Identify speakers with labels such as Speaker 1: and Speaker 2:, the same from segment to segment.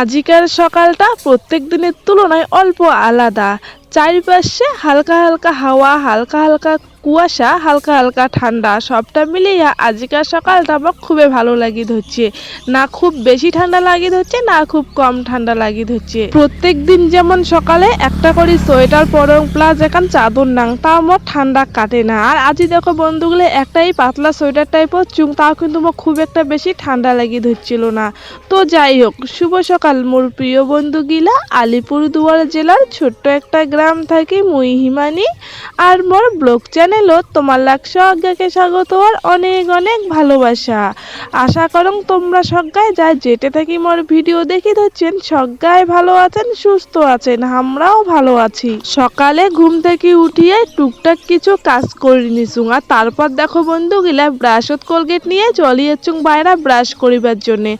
Speaker 1: আজিকার সকালটা প্রত্যেক দিনের তুলনায় অল্প আলাদা। চারিপাশে হালকা হালকা হাওয়া হালকা হালকা কুয়াশা, হালকা হালকা ঠান্ডা, সবটা মিলিয়ে আজিকার সকালটা আমার খুবই ভালো লাগি ধরছে। না খুব বেশি ঠান্ডা লাগি ধরছে, না খুব কম ঠান্ডা লাগি ধরছে। প্রত্যেক দিন যেমন সকালে একটা করে সোয়েটার পরং, প্লাস এখন চাদর নাং, তা আমার ঠান্ডা কাটে না। আর আজি দেখো বন্ধুগুলো, একটাই পাতলা সোয়েটার টাইপের চুং, তাও কিন্তু আমার খুব একটা বেশি ঠান্ডা লাগি ধরছিল না। তো যাই হোক, শুভ সকাল মোর প্রিয় বন্ধু গিলা আলিপুরদুয়ার জেলার ছোট্ট একটা গ্রাম থাকি মুই হিমানি আর মোর ব্লক ব্লগ চ্যানেলত তোমার লাগছে অজ্ঞাকে স্বাগত আর অনেক অনেক ভালোবাসা। আশা করং তোমরা সজ্ঞায় যা যেতে থাকি মোর ভিডিও দেখি ধরছেন সজ্ঞায় ভালো আছেন, সুস্থ আছেন, আমরাও ভালো আছি। সকালে ঘুম থেকে উঠিয়ে টুকটাক কিছু কাজ করে নিছুং আর তারপর দেখো বন্ধু গিলা ব্রাশত কোলগেট নিয়ে চলিয়েছুং বাইরা ব্রাশ করিবার জন্যে।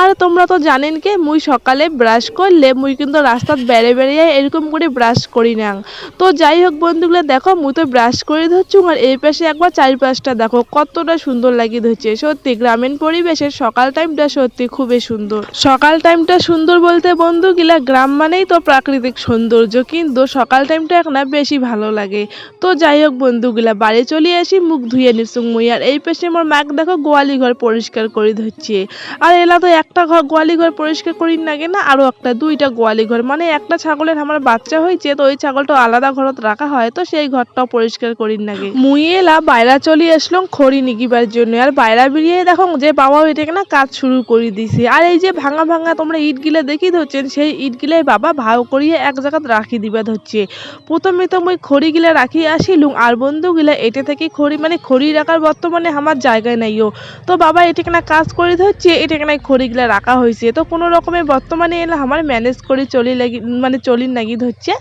Speaker 1: আর তোমরা তো জানেন কে, মুই সকালে ব্রাশ করলে মুই কিন্তু রাস্তাত বেড়ে বেড়িয়ে এরকম করে ব্রাশ করি না। তো যাই হোক বন্ধুগুলো দেখো, মুই তো ব্রাশ করে ধরছু আর এই পাশে একবার চারিপাশটা দেখো, কতটা সুন্দর লাগি ধরছে। সত্যি গ্রামীণ পরিবেশের সকাল টাইমটা সত্যি খুবই সুন্দর। সকাল টাইমটা সুন্দর বলতে বন্ধুগুলা গ্রাম মানেই তো প্রাকৃতিক সৌন্দর্য, কিন্তু সকাল টাইমটা এখন বেশি ভালো লাগে। তো যাই হোক বন্ধুগুলা বাড়ি চলে আসি, মুখ ধুয়ে নিসুং মুই। আর এই পাশে আমার মাক দেখো গোয়ালি ঘর পরিষ্কার করে ধরছে। আর এলা তো একটা ঘর গোয়ালি ঘর পরিষ্কার করি নাগে না আরও একটা, দুইটা গোয়ালি ঘর মানে একটা ছাগলের আমার বাচ্চা হয়েছে, তো ওই ছাগলটা আলাদা ঘরত রাখা হয়, তো সেই ঘরটাও পরিষ্কার করি নাগে মুই এলা বাইরা চলি আসলাম খড়ি নিগিবার জন্য। আর বাইরা বেরিয়ে দেখো, যে বাবা এটাকে না কাজ শুরু করে দিছে। আর এই যে ভাঙা ভাঙা তোমরা ইট গিলা দেখি ধরছেন সেই ইট গিলাই বাবা ভাও করিয়ে এক জায়গাত রাখি দিবা ধরছে। প্রথমে তো মুই খড়ি গিলা রাখি আসিলুম, আর বন্ধু গিলা এটা থেকে খড়ি মানে খড়ি রাখার বর্তমানে আমার জায়গায় নাইও তো বাবা এটাকে না কাজ করে ধরছে, এটাকে না খড়ি গিলা রাখা হয়েছে তো কোনো রকমে বর্তমানে এলা আমার ম্যানেজ করে চলি লাগি মানে চলির লাগি ধরছে।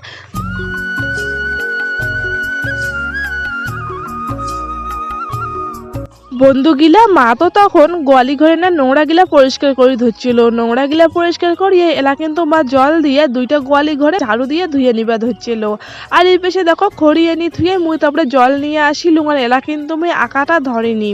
Speaker 1: বন্ধুগিলা মা তো তখন গোয়ালি ঘরে না নোংরা গিলা পরিষ্কার করে ধরছিল নোংরা গিলা পরিষ্কার করিয়ে এলা কিন্তু মা জল দিয়ে দুইটা গোয়ালি ঘরে ঝাড়ু দিয়ে ধুয়ে নিবা ধরছিল আর এই পেশে দেখো খড়িয়ে নি ধুয়ে মুই তারপরে জল নিয়ে আসিলুম আর এলা কিন্তু মুই আঁকাটা ধরেনি।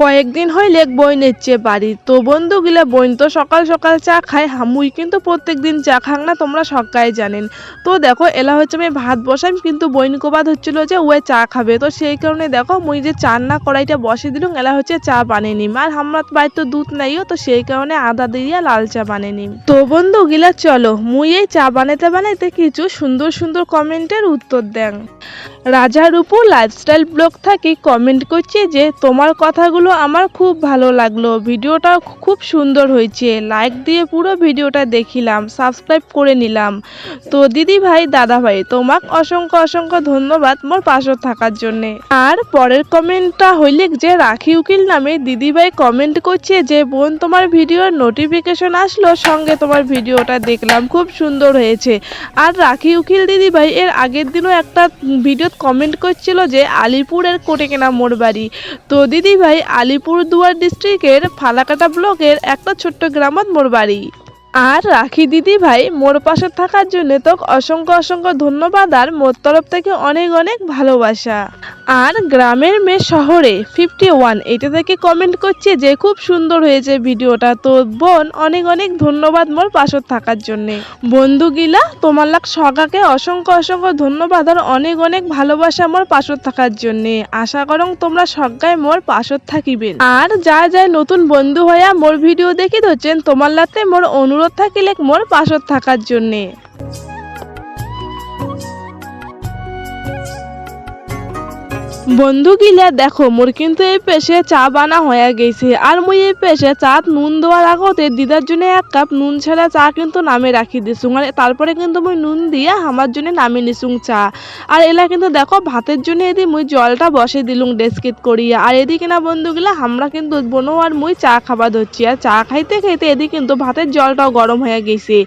Speaker 1: কয়েকদিন হইলে বই নেচ্ছে বাড়ি। তো বন্ধুগুলা বইন তো সকাল সকাল চা খায়, হামুই কিন্তু প্রত্যেক দিন চা খাং না, তোমরা সকাই জানেন। তো দেখো, এলা হচ্ছে আমি ভাত বসাই, কিন্তু বইন কোবাদ হচ্ছিল যে ওয়ে চা খাবে। তো সেই কারণে দেখো, মুই যে চার না কড়াইটা বসে দিলুম, এলা হচ্ছে চা বানিয়ে নিম। আর আমরা বাড়িতে তো দুধ নাইও, তো সেই কারণে আদা দিয়ে লাল চা বানিয়ে নিম। তো বন্ধু গিলা চলো, মুই এই চা বানাইতে বানাইতে কিছু সুন্দর সুন্দর কমেন্টের উত্তর দেন। রাজার উপর লাইফস্টাইল ব্লগ থাকি কমেন্ট করছে যে, তোমার কথাগুলো আমার খুব ভালো লাগল। ভিডিওটা খুব সুন্দর হয়েছে। লাইক দিয়ে পুরো ভিডিওটা দেখিলাম সাবস্ক্রাইব করে নিলাম। তো দিদি ভাই দাদা ভাই তোমাক অসংখ্য অসংখ্য ধন্যবাদ মোর পাশে থাকার জন্যে। আর পরের কমেন্টটা হইলে যে রাখি উকিল নামে দিদি ভাই কমেন্ট করছে যে, বোন, তোমার ভিডিওর নোটিফিকেশন আসলো, সঙ্গে তোমার ভিডিওটা দেখলাম। খুব সুন্দর হয়েছে। আর রাখি উকিল দিদি ভাই এর আগের দিনও একটা ভিডিওত কমেন্ট করছিল যে, আলিপুরের কোটে কেনা মোর বাড়ি। তো দিদি ভাই আলিপুরদুয়ার ডিস্ট্রিক্টের ফালাকাটা ব্লকের একটা ছোট্ট গ্রামত মোর বাড়ি। আর রাখি দিদি ভাই, মোর পাশে থাকার জন্য তো অসংখ্য অসংখ্য ধন্যবাদ আর মোর তরফ থেকে অনেক অনেক ভালোবাসা। আর গ্রামের মেয়ে শহরে ফিফটি ওয়ান এটা থেকে কমেন্ট করছে যে খুব সুন্দর হয়েছে ভিডিওটা। তো বোন, অনেক অনেক ধন্যবাদ মোর পাশে থাকার জন্যে। বন্ধুগিলা তোমার লাগ সগাকে অসংখ্য অসংখ্য ধন্যবাদ আর অনেক অনেক ভালোবাসা মোর পাশত থাকার জন্যে। আশা করং তোমরা সগায় মোর পাশত থাকিবেন। আর যা যায় নতুন বন্ধু হইয়া মোর ভিডিও দেখি ধরছেন, তোমার লাতে মোর অনুরোধ থাকিলে মোর পাশত থাকার জন্যে। বন্ধু গিলা দেখো মোর কিন্তু এই পেশে চা বানা হয়ে গেছে আর মুই এই পেশে চাত নুন দেওয়ার আগতে দিদার জন্য এক কাপ নুন ছাড়া চা কিন্তু নামে রাখি দিছুং। আর তারপরে কিন্তু মুই নুন দিয়া আমার জন্য নামে নিছুং চা। আর এলা কিন্তু দেখো, ভাতের জন্য এদি মুই জলটা বসে দিলুং ডেস্কিট করিয়া। আর এদিকে না বন্ধুগুলা আমরা কিন্তু বোনো আর মুই চা খাবার ধরছি। আর চা খাইতে খাইতে এদিকে কিন্তু ভাতের জলটাও গরম হয়ে গেছে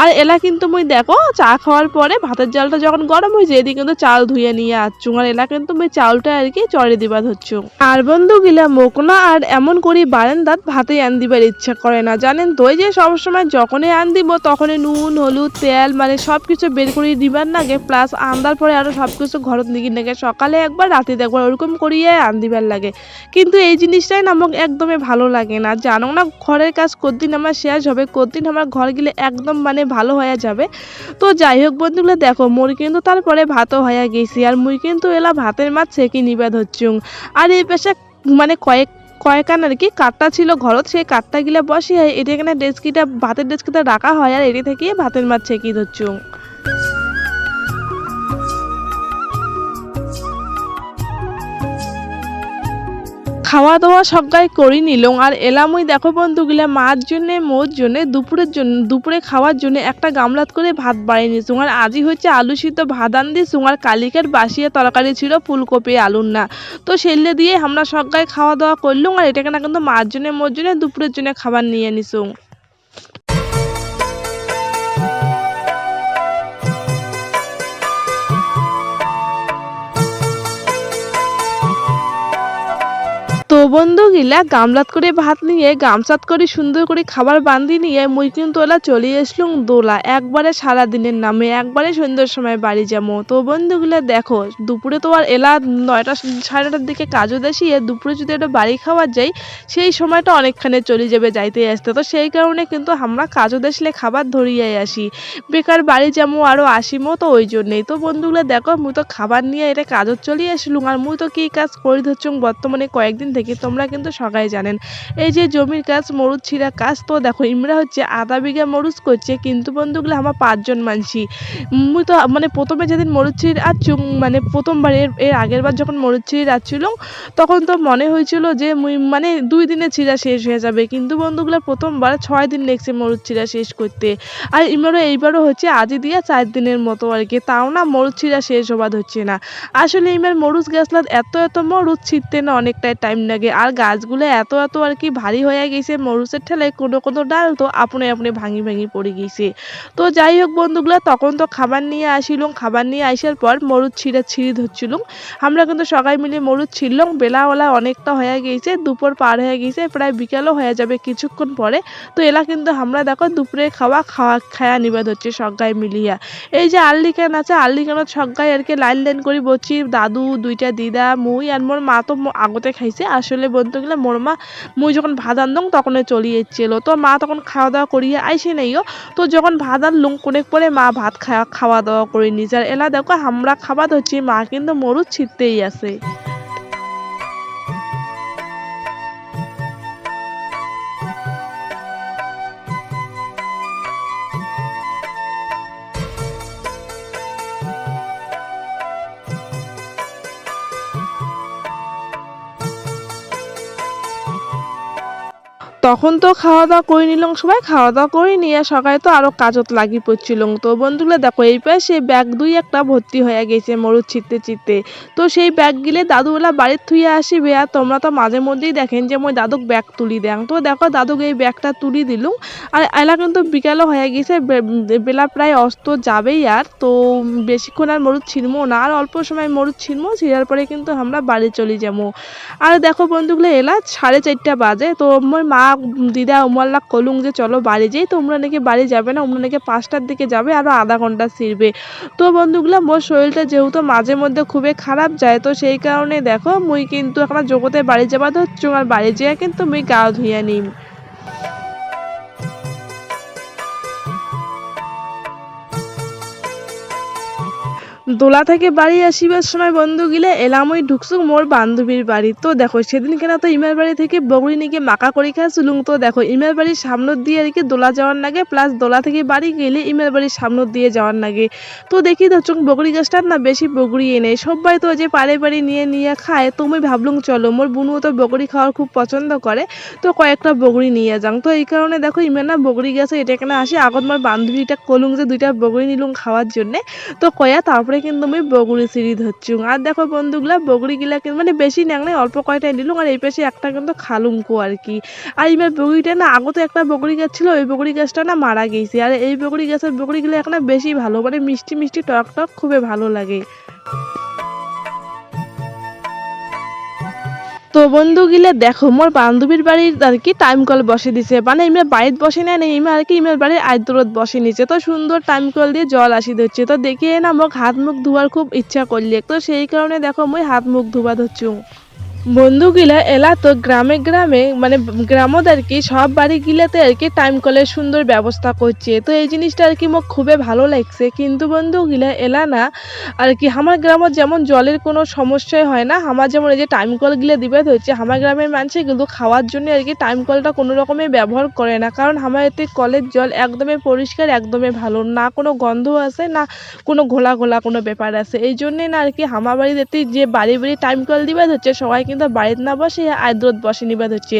Speaker 1: আর এলা কিন্তু মুই দেখো, চা খাওয়ার পরে ভাতের জলটা যখন গরম হয়েছে এদিকে কিন্তু চাল ধুয়ে নিয়ে আসছুং। আর এলা কিন্তু মুই চাউল আলুটা আর কি, চড়ে দিবা ধরছো। আর বন্ধু গিলা মোকনা আর এমন করি বারান্দাত ভাতে আন দিবার ইচ্ছা করে না। জানেন তো যে সবসময় যখনই আন দিব, তখনই নুন, হলুদ, তেল মানে সব কিছু বের করে দিবার নাগে প্লাস আন্দার পরে আরও সব কিছু ঘরত নিয়ে নাগে সকালে একবার, রাতে একবার ওরকম করিয়ে আন দিবার লাগে। কিন্তু এই জিনিসটাই না আমাকে একদমই ভালো লাগে না। জানো না, ঘরের কাজ কতদিন আমার শেষ হবে, কতদিন আমার ঘর গেলে একদম মানে ভালো হয়ে যাবে। তো যাই হোক বন্ধুগুলো, দেখো মোর কিন্তু তারপরে ভাতও হয়ে গেছি। আর মুই কিন্তু এলা ভাতের মাছ ছেঁকি নিবাদ হচ্ছুং? আর এই পেশা মানে কয়েক, কয়েকান আর কি, কাঠটা ছিল ঘরত, সেই কাঠটা গিলা বসিয়ে এটা এখানে ডেস্কিটা, ভাতের ডেস্কিটা রাখা হয় আর এটি থেকে ভাতের মাছ ছেঁকি ধরছুং। খাওয়া দাওয়া সবগাই করি নিলাম আর এলামই দেখো বন্ধুগুলা মার জন্যে, মোর জন্য, দুপুরের জন্য, দুপুরে খাওয়ার জন্য একটা গামলাত করে ভাত বাড়িয়ে নিয়েছি আর আজই হচ্ছে আলু সিদ্ধ ভাত আন দিয়েছি আর কালিকের বাসিয়ে তরকারি ছিল ফুলকপি, আলুর না। তো সেলে দিয়ে আমরা সবগাই খাওয়া দাওয়া করলুম আর এটাকে না কিন্তু মার জন্য, মোর জন্য, দুপুরের জন্য খাবার নিয়ে নিছুং তো বন্ধু গিলা গামলাত করে ভাত নিয়ে, গামছাত করে সুন্দর করে খাবার বান্ধি নিয়ে মুই কিন্তু ওলা চলে আসলুম দোলা। একবারে সারা দিনের নামে, একবারে সন্ধ্যার সময় বাড়ি যাব। তো বন্ধুগুলা দেখো, দুপুরে তো আর এলা নয়টা সাড়ে নটার দিকে কাজও দেশিয়ে দুপুরে যদি একটা বাড়ি খাওয়া যাই সেই সময়টা অনেকখানে চলে যাবে যাইতে আসতে। তো সেই কারণে কিন্তু আমরা কাজও দেশলে খাবার ধরিয়ে আসি। বেকার বাড়ি যাব আরও আসিমো, তো ওই জন্যেই। তো বন্ধুগুলা দেখো, মুই তো খাবার নিয়ে এটা কাজত চলে আসলুম, আর মুই তো কী কাজ করি ধরছুম, বর্তমানে কয়েকদিন থেকে তোমরা কিন্তু সবাই জানেন। এই যে জমির কাজ মরুচ ছিঁড়া কাজ, তো দেখো ইমরা হচ্ছে আধা বিঘা মরুচ করছে, কিন্তু বন্ধুগুলো আমার পাঁচজন মানসি মুই তো মানে প্রথমে যেদিন মরুচ ছিঁড়ে আচ্ছুং মানে প্রথমবার এর এর আগের বার যখন ছিঁড়ে যাচ্ছিল তখন তো মনে হয়েছিল যে মুই মানে দুই দিনে ছিঁড়া শেষ হয়ে যাবে, কিন্তু বন্ধুগুলো প্রথমবার ছয় দিন লেগছে ছিঁড়া শেষ করতে। আর ইমারও এইবারও হচ্ছে আজই দিয়া চার দিনের মতো আর কি, তাও না মরুচ ছিঁড়া শেষ হবার হচ্ছে না। আসলে ইমার মরুচ গাছলাত এত এত মরুচ ছিঁড়তে না অনেকটাই টাইম লাগে আর গাছগুলো এত এত আর কি ভারী হয়ে গেছে, মরুচের ঠেলায় কোনো কোনো ডাল তো আপনি আপনি ভাঙি ভাঙি পড়ে গেছে। তো যাই হোক বন্ধুগুলো, তখন তো খাবার নিয়ে আসিলুম। খাবার নিয়ে আসার পর মরুচ ছিঁড়ে ছিঁড়ে ধরছিলুম। আমরা কিন্তু সবাই মিলে মরুচ ছিঁড়লাম। বেলাওয়ালা অনেকটা হয়ে গেছে, দুপুর পার হয়ে গেছে, প্রায় বিকালও হয়ে যাবে কিছুক্ষণ পরে। তো এলা কিন্তু আমরা দেখো দুপুরে খাওয়া খাওয়া খায়া নিবাদ হচ্ছে সজ্ঞায় মিলিয়া। এই যে আল্লিকান আছে, আল্লিকানত সজ্ঞায় আর কি লাইন লাইন করে বলছি, দাদু, দুইটা দিদা, মুই আর মোর মা তো আগতে খাইছে আসলে বলতে গেলে মোর মা, মুই যখন ভাত আনদং তখন চলে এসেছিল তো মা তখন খাওয়া দাওয়া করিয়ে আইসে নাইও তো যখন ভাত আনলুম কোনেক পরে মা ভাত খাওয়া খাওয়া দাওয়া করে নিজের এলা দেখো আমরা খাবার হচ্ছি মা কিন্তু মরুদ ছিটতেই আছে। তখন তো খাওয়া দাওয়া করে নিলাম সবাই, খাওয়া দাওয়া করে নিয়ে সকালে তো আরও কাজত লাগি পড়ছিলাম। তো বন্ধুগুলো দেখো, এই পাশে ব্যাগ দুই একটা ভর্তি হয়ে গেছে মরুদ ছিটতে ছিটতে তো সেই ব্যাগ গিলে দাদুওলা বাড়ির থুয়ে আসিবে আর তোমরা তো মাঝে মধ্যেই দেখেন যে মই দাদুক ব্যাগ তুলি দেন তো দেখো, দাদুক এই ব্যাগটা তুলি দিলুম। আর এলা কিন্তু বিকালও হয়ে গেছে বেলা প্রায় অস্ত যাবেই আর। তো বেশিক্ষণ আর মরুদ ছিঁড়বো না, আর অল্প সময় মরুদ ছিঁড়বো ছিঁড়ার পরে কিন্তু আমরা বাড়ি চলে যাব আর দেখো বন্ধুগুলো, এলা সাড়ে চারটা বাজে। তো মোর মা দিদা উমাল্লা কলুং যে চলো বাড়ি যাই তোমরা নাকি বাড়ি যাবে না, ওমরা নাকি পাঁচটার দিকে যাবে আরও আধা ঘণ্টা ছিড়বে। তো বন্ধুগুলো, মোর শরীরটা যেহেতু মাঝে মধ্যে খুবই খারাপ যায়, তো সেই কারণে দেখো, মুই কিন্তু এখন জগতে বাড়ি যাবা ধরছো আর বাড়ি যেয়ে কিন্তু মুই গা ধুইয়া নিম। দোলা থেকে বাড়ি আসিবার সময় বন্ধু গিলে এলাম ওই ঢুকছুক মোর বান্ধবীর বাড়ি। তো দেখো, সেদিন কেনা তো ইমার বাড়ি থেকে বগড়ি নিকে মাকা করে খাইছিলুম তো দেখো, ইমার বাড়ির সামনের দিয়ে আর কি দোলা যাওয়ার নাগে, প্লাস দোলা থেকে বাড়ি গেলে ইমার বাড়ির সামনের দিয়ে যাওয়ার নাগে। তো দেখি তো চোখ বগড়ি গাছটার না বেশি বগড়ি এনে। সবাই তো যে পারে পারে নিয়ে নিয়ে খায়, তো মুই ভাবলুম চলো, মোর বুনুও তো বগড়ি খাওয়ার খুব পছন্দ করে, তো কয়েকটা বগড়ি নিয়ে যাং। তো এই কারণে দেখো, ইমের না বগড়ি গেছে এটা কেনা আসি। আগত মোর বান্ধবীটা কলুম যে দুইটা বগড়ি নিলুম খাওয়ার জন্যে। তো কয়া তারপরে কিন্তু আমি বগুড়ি সিঁড়ি ধরছি আর দেখো বন্ধুগুলা বগুড়ি গিলা কিন্তু মানে বেশি নেয় নাই অল্প কয়টাই নিলুম আর এই পাশে একটা কিন্তু খালুমকো আর কি। আর এবার বগুড়িটা না, আগতে একটা বগুড়ি গাছ ছিল, ওই বগুড়ি গাছটা না মারা গেছে। আর এই বগুড়ি গাছের বগুড়ি গুলো এখন বেশি ভালো মানে মিষ্টি মিষ্টি টক টক, খুবই ভালো লাগে। তো বন্ধু গিলে দেখো, মোর বান্ধবীর বাড়ির আর কি টাইম কল বসে দিছে। মানে ইমে বাড়িতে বসে নেয় না ইমে আর কি ইমের বাড়ির আয়দরত বসে নিছে। তো সুন্দর টাইম কল দিয়ে জল আসি ধরছে। তো দেখিয়ে না, মোক হাত মুখ ধোয়ার খুব ইচ্ছা করলে। তো সেই কারণে দেখো, মুই হাত মুখ ধোয়া ধরছু। বন্ধুগুলা এলা তো গ্রামে গ্রামে মানে গ্রামত আর কি সব বাড়ি গিলাতে আর কি টাইম কলের সুন্দর ব্যবস্থা করছে। তো এই জিনিসটা আর কি মোক খুবই ভালো লাগছে। কিন্তু বন্ধুগুলা এলা না আর কি আমার গ্রামত যেমন জলের কোনো সমস্যাই হয় না আমার যেমন এই যে টাইম কল গিলে দিবে হচ্ছে আমার গ্রামের মানুষে কিন্তু খাওয়ার জন্য আর কি টাইম কলটা কোনো রকমে ব্যবহার করে না। কারণ আমার এতে কলের জল একদমই পরিষ্কার, একদমই ভালো। না কোনো গন্ধ আছে না কোনো ঘোলা ঘোলা কোনো ব্যাপার আছে এই জন্যে না আর কি আমার বাড়িতে যে বাড়ি বাড়ি টাইম কল দিবে হচ্ছে সবাই কিন্তু বাড়িতে না বসে আদ্রত বসে নিবে হচ্ছে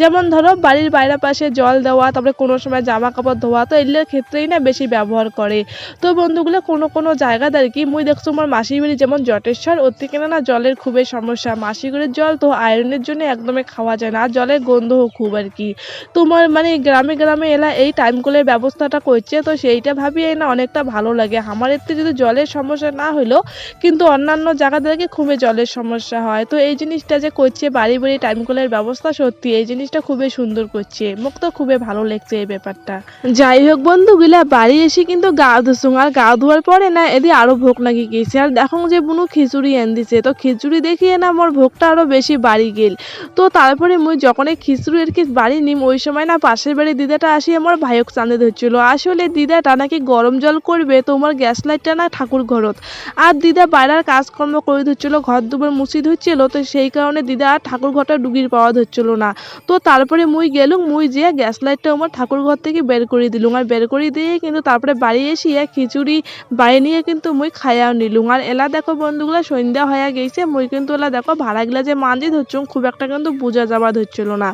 Speaker 1: যেমন ধরো বাড়ির বাইরে পাশে জল দেওয়া, তারপরে কোনো সময় জামা কাপড় ধোয়া, তো এগুলোর ক্ষেত্রেই না বেশি ব্যবহার করে। তো বন্ধুগুলো কোনো কোনো জায়গাতে আর কি, মুই দেখছ আমার মাসির বাড়ি যেমন জটেশ্বর, ওর থেকে না জলের খুবই সমস্যা। মাসিগুড়ির জল তো আয়রনের জন্য একদমই খাওয়া যায় না, আর জলের গন্ধও খুব আর কি। তোমার মানে গ্রামে গ্রামে এলা এই টাইম কলের ব্যবস্থাটা করছে, তো সেইটা ভাবিয়ে না অনেকটা ভালো লাগে। আমার এতে যদি জলের সমস্যা না হইলেও কিন্তু অন্যান্য জায়গাতে আর কি খুবই জলের সমস্যা হয়। তো এই জিনিসটা যে করছে বাড়ি বাড়ি টাইম কলের ব্যবস্থা সত্যি, এই জিনিসটা খুবই সুন্দর করছে। মোক তো খুবই ভালো লাগছে এই ব্যাপারটা। যাই হোক বন্ধুগুলা বাড়ি এসে কিন্তু গা ধুসুং আর গা ধোয়ার পরে না এদি আরও ভোগ নাকি গেছে আর দেখো যে বুনু খিচুড়ি এন দিছে তো খিচুড়ি দেখিয়ে না মোর ভোগটা আরও বেশি বাড়ি গেল। তো তারপরে মুই যখন এই খিচুড়ি আর কি বাড়ি নিম, ওই সময় না পাশের বাড়ির দিদাটা আসি আমার ভাইক চাঁদে ধরছিল। আসলে দিদাটা নাকি গরম জল করবে তোমার গ্যাস লাইটটা না ঠাকুর ঘরত। আর দিদা বাইরের কাজকর্ম করে ধরছিল, ঘর দুবার মুছি ধরছিল, তো সেই কারণে দিদা আর ঠাকুর ঘরটা ডুগির পাওয়া ধরছিল না। তো তারপরে মুই গেলুম, মুই যে গ্যাস লাইটটা আমার ঠাকুর ঘর থেকে বের করে দিলুম। আর বের করে দিয়ে কিন্তু তারপরে বাড়ি এসিয়া খিচুড়ি বাড়ি নিয়ে কিন্তু মুই খাইয়াও নিলুম। আর এলা দেখো বন্ধুগুলা সন্ধ্যা হয়ে গেছে, মুই কিন্তু এলা দেখো ভাড়াগুলা যে মাঝে ধরছুম, খুব একটা কিন্তু বোঝা যাবা ধরছিল না।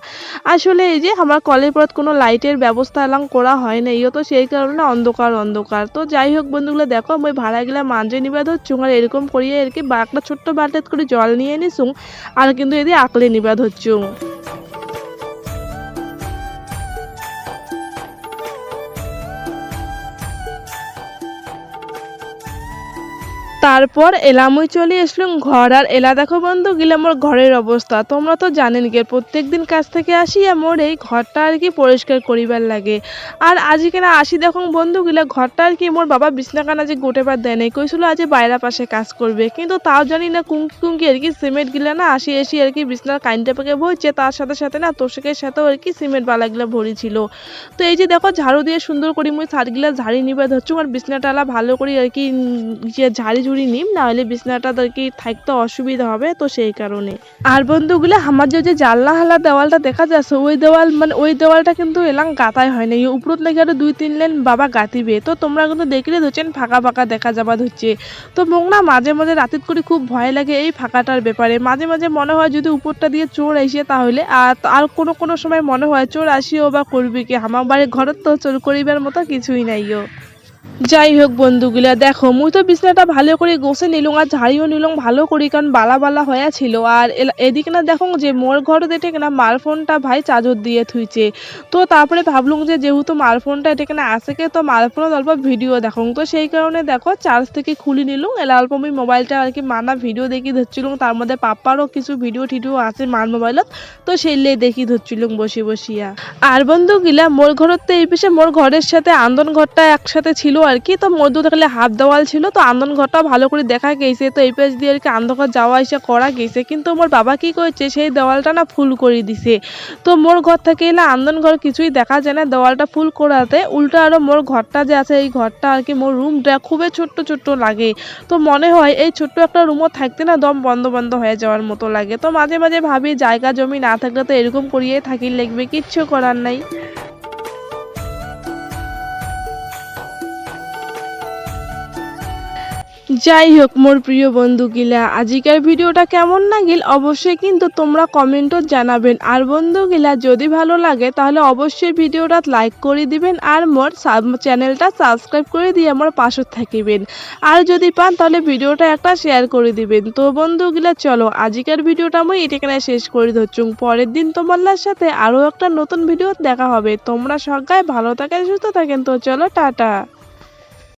Speaker 1: আসলে এই যে আমার কলের পর কোনো লাইটের ব্যবস্থা এলাম করা হয় না ইও তো সেই কারণে অন্ধকার অন্ধকার। তো যাই হোক বন্ধুগুলো দেখো, মুই ভাড়াগুলা মাঝে নিবা ধরছুম। আর এরকম করিয়ে আর কি একটা ছোট্ট বালতিত করে জল নিয়ে নিছুম। আর কিন্তু এদি আকলে নিবাদ ধরছুম তারপর এলামুই চলে আসলাম ঘর। আর এলা দেখো বন্ধু গেলে আমার ঘরের অবস্থা। তোমরা তো জানেন গে প্রত্যেক দিন কাজ থেকে আসি মোর এই ঘরটা আর কি পরিষ্কার করিবার লাগে। আর আজকে না আসি দেখো বন্ধু গিলা ঘরটা আর কি মোর বাবা বিছনাখানা যে গোটেবার দেয় নাই কইছিল আজ বাইরা পাশে কাজ করবে। কিন্তু তাও জানি না কুঙ্কি কুঙ্কি আর কি সিমেন্ট গিলা না আসি এসি আর কি বিছনার কাইনটা পেকে ভরছে তার সাথে সাথে না তোষকের সাথেও আর কি সিমেন্ট বালাগুলা ভরি ছিল তো এই যে দেখো ঝাড়ু দিয়ে সুন্দর করে মুই ছাদগুলা ঝাড়ি নিবে ধরছু আর বিছনাটালা ভালো করে আর কি উম, যে ঝাড়ি ঝুড়ি নিম না হলে বিছনাটা কি থাকতে অসুবিধা হবে, তো সেই কারণে। আর বন্ধুগুলো, আমার যে জানলা হালা দেওয়ালটা দেখা যাচ্ছে, ওই দেওয়াল মানে ওই দেওয়ালটা কিন্তু এলাম গাতায় হয় না উপরত লেগে আরও দুই তিন লেন বাবা গাতিবে তো তোমরা কিন্তু দেখলে ধরছেন ফাঁকা ফাঁকা দেখা যাবা ধরছে। তো মোক না মাঝে মাঝে রাতের করে খুব ভয় লাগে এই ফাঁকাটার ব্যাপারে। মাঝে মাঝে মনে হয় যদি উপরটা দিয়ে চোর আসে তাহলে, আর আর কোনো কোনো সময় মনে হয় চোর আসিও বা করবি কি? আমার বাড়ির ঘরের তো চোর করিবার মতো কিছুই নাইও। যাই হোক বন্ধুগুলা, দেখো, মুই তো বিছনাটা ভালো করে গোছে নিলুম আর ঝাড়িও নিলুম ভালো করি, কারণ বালা বালা হয়ে ছিল আর এদিকে না দেখো যে মোর ঘর দেখে না মার ফোনটা ভাই চার্জর দিয়ে থুইছে। তো তারপরে ভাবলুম যে যেহেতু মার ফোনটা এটা কেন আছে কে, তো মার ফোনত অল্প ভিডিও দেখো তো সেই কারণে দেখো চার্জ থেকে খুলি নিলুম এলা অল্প আমি মোবাইলটা আর কি মানা ভিডিও দেখি ধরছিলুম তার মধ্যে পাপ্পারও কিছু ভিডিও টিডিও আছে মার মোবাইলত, তো সেইলে দেখি ধরছিলুম বসে বসিয়া। আর বন্ধু গিলা মোর ঘরত তো এই পেশে মোর ঘরের সাথে আন্দন ঘরটা একসাথে ছিল আর কি। তো মধ্য থাকলে হাফ দেওয়াল ছিল। তো আন্দন ঘরটা ভালো করে দেখা গেছে। তো এই পেশ দিয়ে আর কি আন্দন যাওয়া এসে করা গেছে। কিন্তু মোর বাবা কি করেছে, সেই দেওয়ালটা না ফুল করে দিছে। তো মোর ঘর থেকে এলে আন্দন ঘর কিছুই দেখা যায় না দেওয়ালটা ফুল করাতে। উল্টো আরও মোর ঘরটা যে আছে, এই ঘরটা আর কি মোর রুমটা খুবই ছোট্ট ছোট্ট লাগে। তো মনে হয় এই ছোট্ট একটা রুমও থাকতে না দম বন্ধ বন্ধ হয়ে যাওয়ার মতো লাগে। তো মাঝে মাঝে ভাবি জায়গা, জমি না থাকলে তো এরকম করিয়ে থাকি, লিখবে, কিচ্ছু করার নাই। যাই হোক মোর প্রিয় বন্ধুগিলা, আজিকার ভিডিওটা কেমন লাগিল অবশ্যই কিন্তু তোমরা কমেন্টও জানাবেন। আর বন্ধুগিলা, যদি ভালো লাগে, তাহলে অবশ্যই ভিডিওটা লাইক করে দিবেন আর মোর চ্যানেলটা সাবস্ক্রাইব করে দিয়ে আমার পাশে থাকিবেন। আর যদি পান, তাহলে ভিডিওটা একটা শেয়ার করে দিবেন। তো বন্ধুগিলা, চলো, আজিকার ভিডিওটা আমি এটাখানে শেষ করে ধরছুম পরের দিন তোমার সাথে আরও একটা নতুন ভিডিও দেখা হবে। তোমরা সবাই ভালো থাকেন, সুস্থ থাকেন। তো চলো, টাটা।